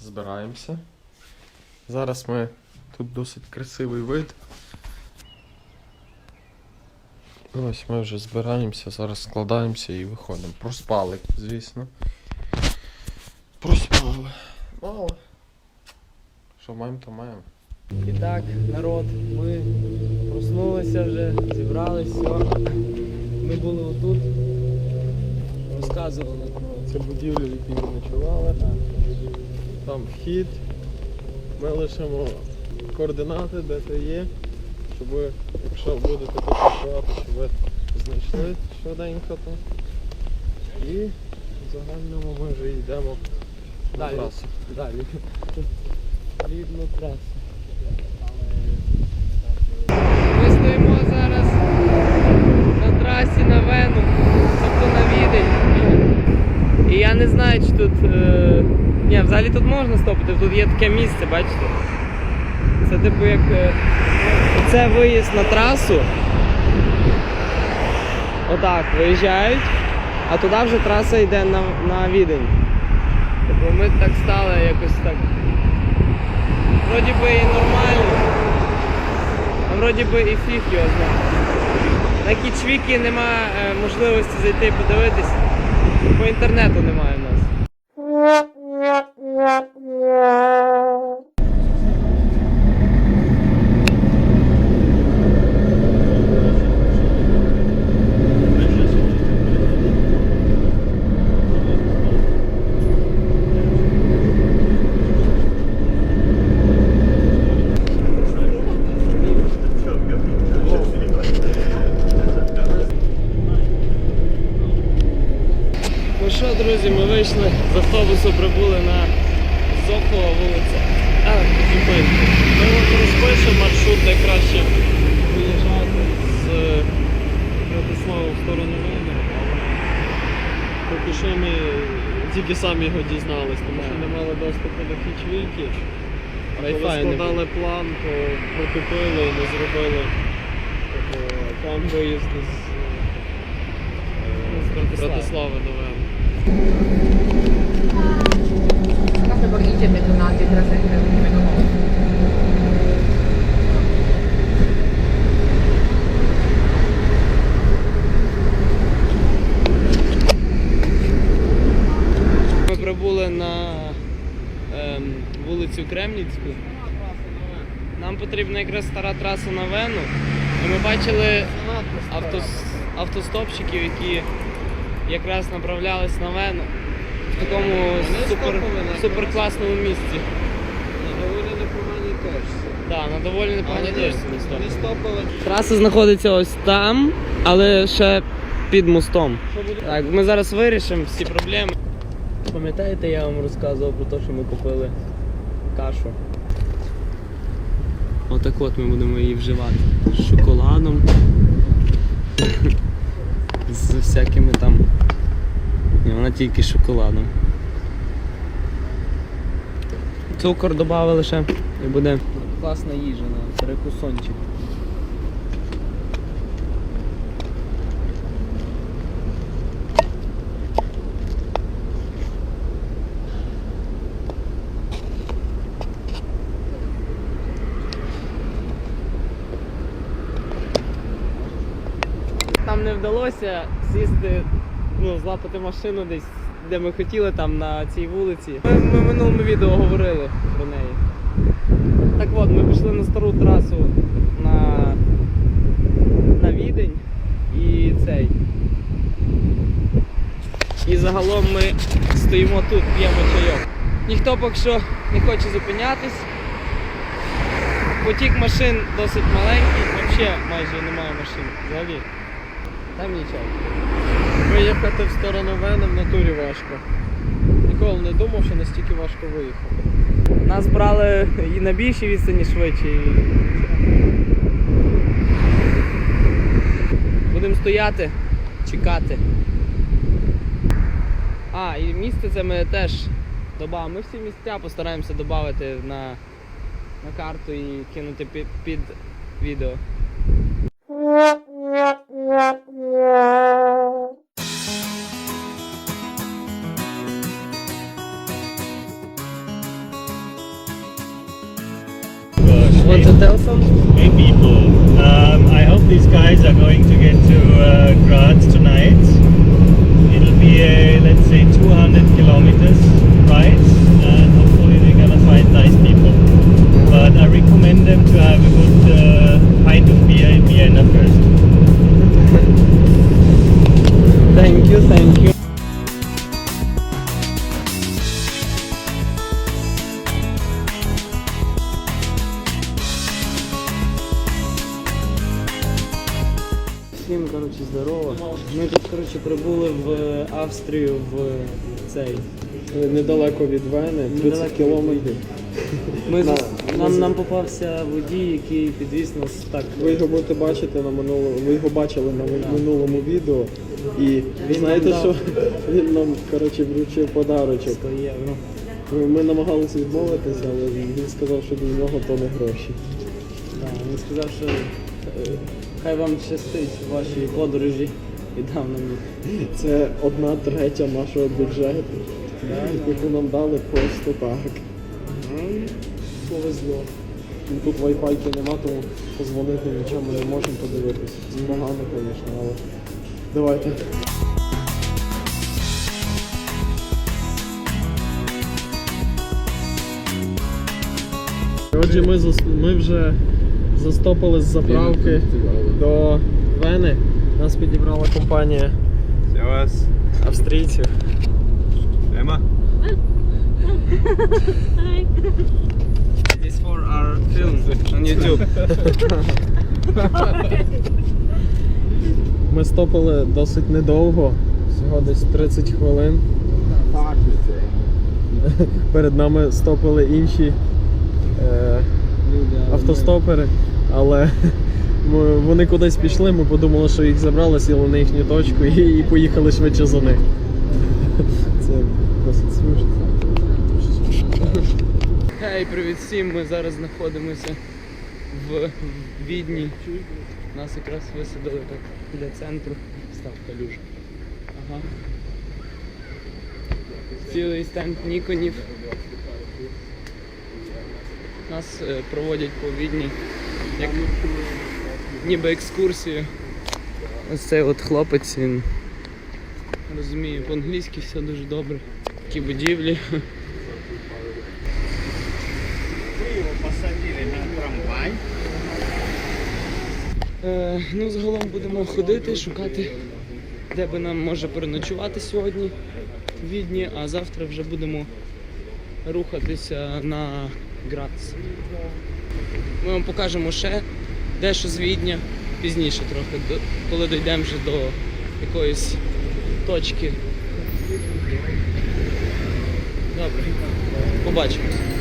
збираємося. Зараз ми тут досить красивий вид. Ось ми вже збираємося, зараз складаємося і виходимо. Проспали, звісно. Проспали. Мало. Що маємо, то маємо. І так, народ, ми проснулися вже, зібрались, все. Ми були отут, розказували про Це будівля, в якій ми ночували. Там вхід. Ми лишимо координати, де це є, щоб ви, якщо будете тут ночувати, щоб ви знайшли швиденько то. І в загальному ми вже йдемо на Далі. трасу. далі. Рідну трасу. Ми стоїмо зараз на трасі на Вену, тобто на Відень. І я не знаю, чи тут. Е... Ні, взагалі тут можна стопити, тут є таке місце, бачите? Це типу як. е, Це виїзд на трасу. Отак, виїжджають, а туди вже траса йде на, на Відень. Тобто ми так стали якось так. Вроді би і нормально. А вроді би і фіг його знає. На кічвіки нема е, можливості зайти і подивитись. По інтернету немає в нас. Ну що, друзі, ми вийшли з автобусу, прибули на Зохова вулиця. А. Ми розпишемо маршрут, де краще виїжджати з Братислава в сторону але поки що ми тільки самі його дізнались, тому що не мали доступу до хічвіки. А коли складали план, то протупили і не зробили тобто, план виїзду з, е, Братислави. Братислави до Вену. Dlatego idziemy tu na tej trasie, które mówimy do domu. Ми прибули на ем, вулицю Кремніцьку. Нам потрібна якраз стара траса на Вену. І ми бачили автос, автостопщиків, які якраз направлялись на Вену в такому Вони супер, класному місці. На доволі непоганій точці. Да, на доволі непоганій точці ми стопили. Траса знаходиться ось там, але ще під мостом. Так, ми зараз вирішимо всі проблеми. Пам'ятаєте, я вам розказував про те, що ми купили кашу. Отак от ми будемо її вживати. З шоколадом. З всякими там. Ні, вона тільки з шоколадом. Цукор додали ще і буде класна їжа на перекусончик. Нам не вдалося сісти, ну, злапати машину десь, де ми хотіли, там на цій вулиці. Ми, ми в минулому відео говорили про неї. Так от, ми пішли на стару трасу на, на Відень і цей. І загалом ми стоїмо тут, п'ємо чайок. Ніхто поки що не хоче зупинятись. Потік машин досить маленький, взагалі майже немає машин взагалі. Там нічого. Виїхати в сторону Вени в натурі важко. Ніколи не думав, що настільки важко виїхати. Нас брали і на більшій відстані швидше. І... Будемо стояти, чекати. А, і місце це ми теж додамо. Ми всі місця постараємося додати на, на карту і кинути під, під відео. Are going to get to uh, Graz tonight. It'll be a, let's say, 200 kilometers ride, and hopefully they're gonna find nice people. But I recommend them to have Ми тут коротше прибули в Австрію в цей. Недалеко від Вени, 30 Недалеко кілометрів. Ми На- зас- нам, нам попався водій, який підвіз нас так. Ви його будете бачити на минулому, ви його бачили на ми- минулому відео. І Він знаєте, нам що дав. він нам коротше вручив подарочок. 100 євро. Ми, ми намагалися відмовитися, але він сказав, що для нього то не гроші. Так, він сказав, що е, хай вам щастить в вашій подорожі і дав нам. Це одна третя нашого бюджету, яку нам дали просто так. Повезло. Тут вайфайки нема, тому позвонити нічого ми не можемо подивитися. Це погано, звісно, але давайте. Отже, ми, зас- ми вже застопили з заправки до Вени. Нас підібрала компанія австрійців. Emma? This for our film on YouTube. Ми стопили досить недовго, всього десь 30 хвилин. Перед нами стопили інші е, автостопери, але вони кудись пішли, ми подумали, що їх забрали, сіли на їхню точку і, і поїхали швидше за них. Це досить смішно. Хей, привіт всім! Ми зараз знаходимося в Відні. Нас якраз висадили так біля центру. Став калюжа. Ага. Цілий стенд Ніконів. Нас е, проводять по Відні як ніби екскурсію. Ось цей от хлопець, він розуміє по-англійськи все дуже добре. Такі будівлі. Ми його посадили Е, ну, загалом будемо ходити, шукати, де би нам може переночувати сьогодні в Відні, а завтра вже будемо рухатися на Грац. Ми вам покажемо ще дещо з Відня пізніше трохи, коли дійдемо вже до якоїсь точки. Добре, побачимось.